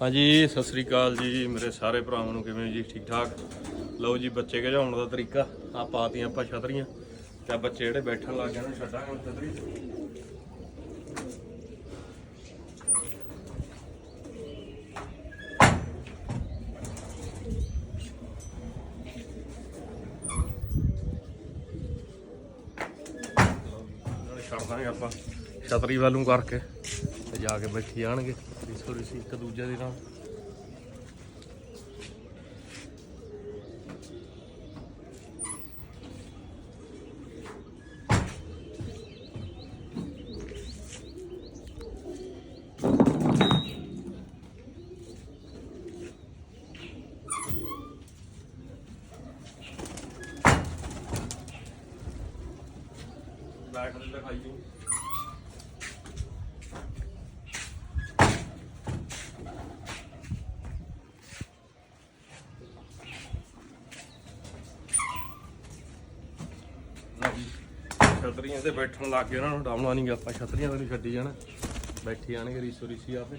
ਹਾਂਜੀ, ਸਤਿ ਸ੍ਰੀ ਅਕਾਲ ਜੀ, ਮੇਰੇ ਸਾਰੇ ਭਰਾਵਾਂ ਨੂੰ ਕਿਵੇਂ ਜੀ? ਠੀਕ ਠਾਕ? ਲਓ ਜੀ, ਬੱਚੇ ਘਜਾਉਣ ਦਾ ਤਰੀਕਾ। ਆ ਪਾਤੀਆਂ ਆਪਾਂ ਛਤਰੀਆਂ। ਤੇ ਬੱਚੇ ਜਿਹੜੇ ਬੈਠਣ ਲੱਗ ਗਏ ਨਾ, ਛੱਡਾਂਗੇ ਛਤਰੀ। ਛੱਡ ਦਾਂਗੇ ਆਪਾਂ, ਛਤਰੀ ਵੱਲੋਂ ਕਰਕੇ। ਤੇ ਜਾ ਕੇ ਬੈਠੀ ਜਾਣਗੇ। ਰਿਸੋ ਰਿਸੀ ਇੱਕ ਦੂਜੇ ਦੇ ਨਾਲ। ਬੈਠ ਦੇ ਦਿਖਾਈ ਜੀ ਲਓ ਜੀ, ਛਤਰੀਆਂ ਤੇ ਬੈਠਣ ਲੱਗ ਗਏ ਉਹਨਾਂ ਨੂੰ ਡਾਉਣਾ ਨਹੀਂ ਗਾ ਆਪਾਂ ਛਤਰੀਆਂ ਤੇ ਨਹੀਂ ਛੱਡੀ ਜਾਣਾ। ਬੈਠੀ ਜਾਣਗੇ ਰੀਸੋ ਰੀਸੀ ਆਪੇ।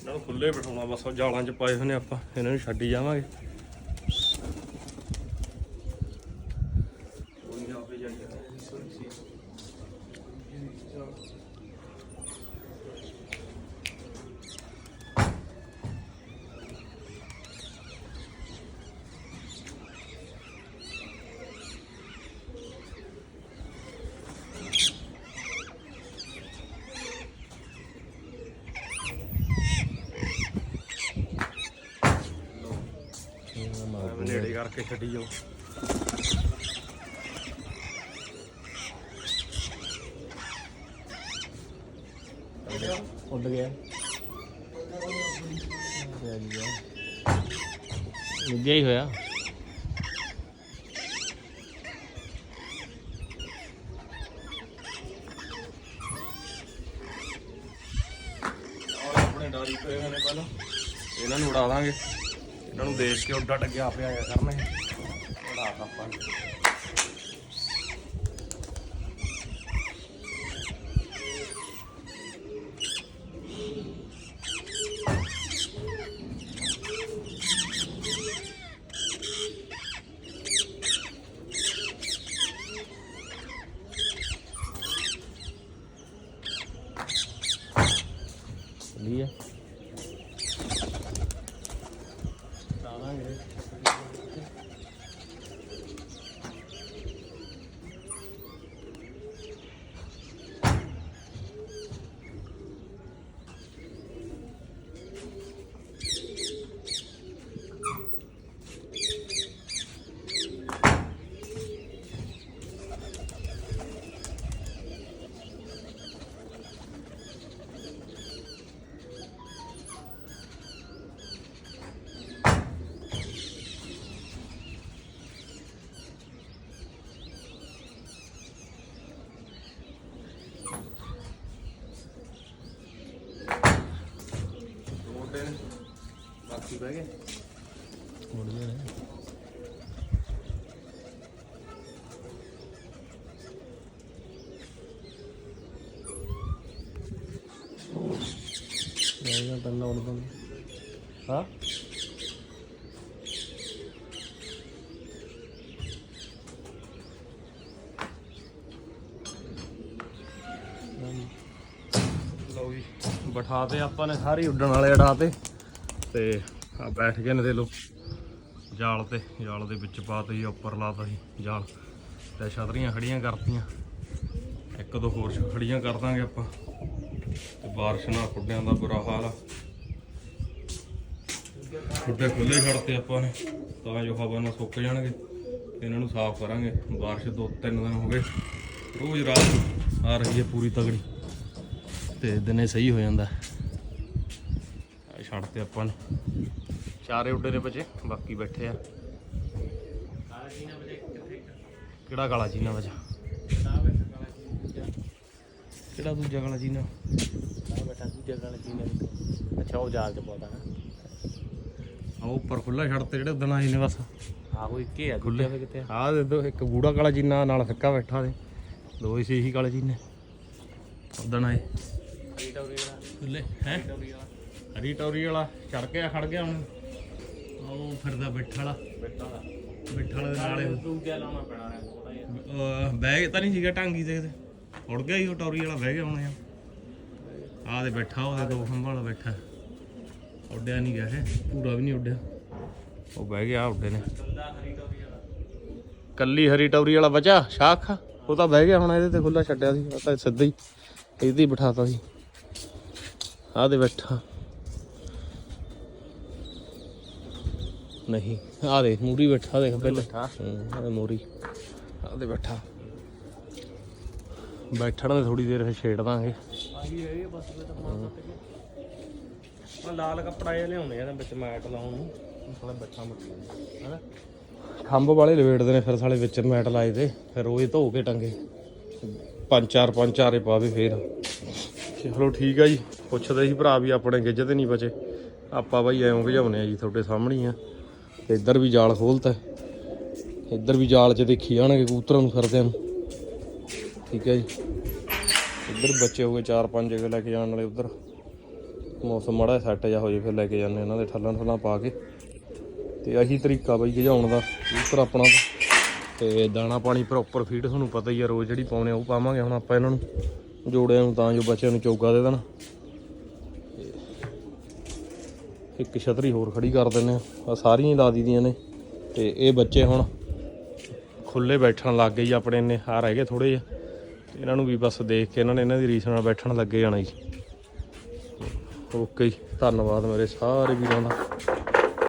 ਇਹਨਾਂ ਨੂੰ ਖੁੱਲੇ ਬਿਠਾਉਣਾ, ਬਸ ਜਾਲਾਂ 'ਚ ਪਾਏ ਹੋਏ ਨੇ ਆਪਾਂ, ਇਹਨਾਂ ਨੂੰ ਛੱਡੀ ਜਾਵਾਂਗੇ। ਕਰਕੇ ਛੱਡੀ ਜਾਓ। ਉੱਡ ਗਿਆ। ਲੱਗਿਆ ਹੀ ਹੋਇਆ। ਆਪਣੇ ਡਾਰੀ ਪਏ ਹੋਏ ਨੇ ਪਹਿਲਾਂ ਇਹਨਾਂ ਨੂੰ ਉਡਾ ਦਾਂਗੇ। ਇਹਨਾਂ ਨੂੰ ਦੇਖ ਕੇ ਉੱਡਾ ਡੱਗਿਆ ਆਪੇ ਆਇਆ ਕਰਨੇ ਉਡਾ ਆਪਾਂ ਨੇ। ਲਈ ਹੈ ਡਾਲਾਂਗੇ ਛੋਟੇ ਨੇ। ਬਾਕੀ ਬਹਿ ਗਏ। ਉੱਡ ਗਿਆ ਨੇ ਜਾਏਗਾ ਟੰਨਾ ਉੱਡਦਾ ਹਾਂ? ਲਓ ਜੀ ਬਿਠਾ ਆਪਾਂ ਨੇ ਸਾਰੇ ਉੱਡਣ ਵਾਲੇ ਅੜਾ ਤੇ। ਆ ਬੈਠ ਗਏ ਨੇ ਦੇ ਲੋ ਜਾਲ ਤੇ, ਜਾਲ ਦੇ ਵਿੱਚ ਪਾਤਾ ਜੀ ਉੱਪਰ ਲਾਤਾ ਜੀ ਜਾਲ। ਤੇ ਛਤਰੀਆਂ ਖੜੀਆਂ ਕਰਤੀਆਂ। ਇੱਕ ਦੋ ਹੋਰ ਛ- ਖੜੀਆਂ ਕਰ ਦਾਂਗੇ ਆਪਾਂ। ਤੇ ਬਾਰਿਸ਼ ਨਾਲ ਖੁੱਡਿਆਂ ਦਾ ਬੁਰਾ ਹਾਲ ਆ। ਖੁੱਡੇ ਖੁੱਲੇ ਛੱਡਤੇ ਆਪਾਂ ਨੇ, ਤਾਂ ਜੋ ਹਵਾ ਨਾਲ ਸੁੱਕ ਜਾਣਗੇ। ਇਹਨਾਂ ਨੂੰ ਸਾਫ਼ ਕਰਾਂਗੇ। ਬਾਰਿਸ਼ ਦੋ ਤਿੰਨ ਦਿਨ ਹੋ ਗਏ। ਰੋਜ਼ ਰਾਤ ਆ ਰਹੀ ਹੈ ਪੂਰੀ ਤਗੜੀ। ਤੇ ਦਿਨੇ ਸਹੀ ਹੋ ਜਾਂਦਾ। ਆ ਛੱਡ ਤੇ ਆਪਾਂ ਨੇ। ਚਾਰੇ ਉੱਡੇ ਨੇ ਬੱਚੇ ਬਾਕੀ ਬੈਠੇ ਆ। ਕਿਹੜਾ ਕਾਲਾ ਚੀਨਾ ਵਜਾ ਕਿਹੜਾ ਦੂਜਾ ਕਾਲਾ ਆ ਬੈਠਾ ਦੂਜਾ ਗਾਣਾ ਚੀਨਾ ਅੱਛਾ ਉਹ ਜਾਲ ਚ ਪਾਉਂਦਾ ਨਾ। ਆ ਉੱਪਰ ਖੁੱਲਾ ਛੱਡ ਤੇ ਜਿਹੜੇ ਉਦਣ ਆਏ ਨੇ ਬਸ। ਆਹ ਕੋਈ ਇੱਕੇ ਆ ਖੁੱਲੇ। ਕਿਤੇ ਆਹ ਦੇ ਦੋ ਇੱਕ ਗੂੜਾ ਕਾਲਾ ਜੀਨਾ ਨਾਲ ਫਿੱਕਾ ਬੈਠਾ ਦੇ। ਦੋ ਹੀ ਸੀ ਇਹੀ ਕਾਲੇ ਜੀਨੇ। ਉਦਣ ਆਏ। ਹਰੀ ਟੌਰੀ ਵਾਲਾ। ਖੁੱਲੇ ਹੈ ਟੌਰੀ ਵਾਲਾ ਚੜ ਕੇ ਆ ਖੜ ਗਿਆ ਹੁਣ। ਉਹ ਫਿਰਦਾ ਬੈਠਾ ਵਾਲਾ। ਬੈਠਾ ਦਾ ਬੈਠਾ ਵਾਲੇ ਦੇ ਨਾਲੇ ਤੂੰ ਕਿਆ ਲਾਉਣਾ ਪੈਣਾ ਨੇ ਥੋੜਾ ਜਿਹਾ ਅਹ ਬਹਿ ਤਾਂ ਨਹੀਂ ਸੀਗਾ ਟਾਂਗੀ ਤੇ ਕਿਤੇ। ਉੜ ਗਿਆ ਹੀ ਉਹ ਟੌਰੀ ਵਾਲਾ ਬਹਿ ਗਿਆ ਹੁਣ ਆ ਆਹ ਦੇ ਬੈਠਾ ਉਹਦੇ ਦੋ ਖੰਭਾਂ ਵਾਲਾ ਬੈਠਾ। ਉੱਡਿਆ ਨਹੀਂ ਗਿਆ ਇਹ ਪੂਰਾ ਵੀ ਨਹੀਂ ਉੱਡਿਆ। ਉਹ ਬਹਿ ਗਿਆ ਆਹ ਉੱਡੇ ਨੇ। ਕੱਲਾ ਹਰੀ ਟੌਰੀ ਵਾਲਾ। ਕੱਲੀ ਹਰੀ ਟੌਰੀ ਵਾਲਾ ਬਚਾ ਸ਼ਾਖ। ਉਹ ਤਾਂ ਬਹਿ ਗਿਆ ਹੁਣ ਇਹਦੇ ਤੇ ਖੁੱਲਾ ਛੱਡਿਆ ਸੀ। ਉਹ ਤਾਂ ਸਿੱਧਾ ਹੀ ਇਹਦੀ ਬਿਠਾਤਾ ਸੀ। ਆਹ ਦੇ ਬੈਠਾ। ਨਹੀਂ ਆਹ ਦੇ ਮੂਰੀ ਬੈਠਾ ਦੇਖ ਪਹਿਲੇ। ਬੈਠਾ? ਹੂੰ ਆਹ ਮੂਰੀ। ਆਹ ਦੇ ਬੈਠਾ। ਬੈਠਣ ਦੇ ਥੋੜੀ ਦੇਰ ਛੇੜ ਦਾਂਗੇ ਆਹੀ ਹੈ। ਬਸ ਤਾਂ ਮਾਰ ਆ ਲਾਲ ਕੱਪੜਾ ਜਿਹਾ ਲਿਆਉਂਦੇ ਆ ਵਿੱਚ ਮੈਟ ਲਾਉਣ ਨੂੰ। ਥੋੜਾ ਬੱਚਾ ਮੱਟਾ ਹੈਨਾ? ਖੰਭ ਵਾਲੇ ਲਵੇੜਦੇ ਨੇ ਫਿਰ ਸਾਲੇ ਵਿੱਚ ਮੈਟ ਲਾਏ ਤੇ ਫਿਰ ਉਹ ਹੀ ਧੋ ਕੇ ਟੰਗੇ। ਪੰਜ ਚਾਰ ਪੰਜ ਚਾਰੇ ਪਾਵੇ ਫੇਰ। ਚਲੋ ਠੀਕ ਆ ਜੀ। ਪੁੱਛਦੇ ਸੀ ਭਰਾ ਵੀ ਆਪਣੇ ਗਿੱਜ ਤੇ ਨਹੀਂ ਬਚੇ। ਆਪਾਂ ਬਾਈ ਐਂ ਭਜਾਉਨੇ ਆ ਜੀ ਤੁਹਾਡੇ ਸਾਹਮਣੇ ਆ। ਤੇ ਇੱਧਰ ਵੀ ਜਾਲ ਖੋਲਤਾ। ਇੱਧਰ ਵੀ ਜਾਲ 'ਚ ਦੇਖੀ ਜਾਣਗੇ ਕਬੂਤਰਾਂ ਨੂੰ ਫਿਰਦਿਆਂ ਨੂੰ। ਠੀਕ ਹੈ ਜੀ। ਇੱਧਰ ਬੱਚੇ ਹੋ ਗਏ ਚਾਰ ਪੰਜ ਜਗ੍ਹਾ ਲੈ ਕੇ ਜਾਣ ਵਾਲੇ ਉੱਧਰ। ਮੌਸਮ ਮਾੜਾ ਸੈੱਟ ਜਾ ਹੋ ਜੇ ਫਿਰ ਲੈ ਕੇ ਜਾਂਦੇ ਇਹਨਾਂ ਦੇ ਠੱਲਾਂ ਠੱਲਾਂ ਪਾ ਕੇ। ਤੇ ਆਹੀ ਤਰੀਕਾ ਬਾਈ ਗਿਝਾਉਣ ਦਾ, ਕਬੂਤਰ ਆਪਣਾ ਤਾਂ। ਤੇ ਦਾਣਾ ਪਾਣੀ ਪ੍ਰੋਪਰ ਫੀਡ ਤੁਹਾਨੂੰ ਪਤਾ ਹੀ ਆ ਰੋਜ਼ ਜਿਹੜੀ ਪਾਉਨੇ ਆ ਉਹ ਪਾਵਾਂਗੇ ਹੁਣ ਆਪਾਂ ਇਹਨਾਂ ਨੂੰ। ਜੋੜਿਆਂ ਨੂੰ ਤਾਂ ਜੋ ਬੱਚਿਆਂ ਨੂੰ ਚੋਗਾ ਦੇ ਦੇਣ। ਇੱਕ ਛਤਰੀ ਹੋਰ ਖੜੀ ਕਰ ਦਿੰਨੇ ਆ। ਆਹ ਸਾਰੀਆਂ ਹੀ ਲਾ ਦੀਆਂ ਨੇ ਤੇ ਇਹ ਬੱਚੇ ਹੁਣ ਖੁੱਲੇ ਬੈਠਣ ਲੱਗ ਗਏ ਜੀ ਆਪਣੇ ਨੇ ਆ ਰਹਿ ਗਏ ਥੋੜੇ ਜਿਹਾ। ਤੇ ਇਹਨਾਂ ਨੂੰ ਵੀ ਬਸ ਦੇਖ ਕੇ ਇਹਨਾਂ ਨੇ ਇਹਨਾਂ ਦੀ ਰੀਸ ਨਾਲ ਬੈਠਣ ਲੱਗੇ ਜਾਣਾ ਜੀ। ਓਕੇ ਜੀ, ਧੰਨਵਾਦ ਮੇਰੇ ਸਾਰੇ ਵੀਰਾਂ ਦਾ।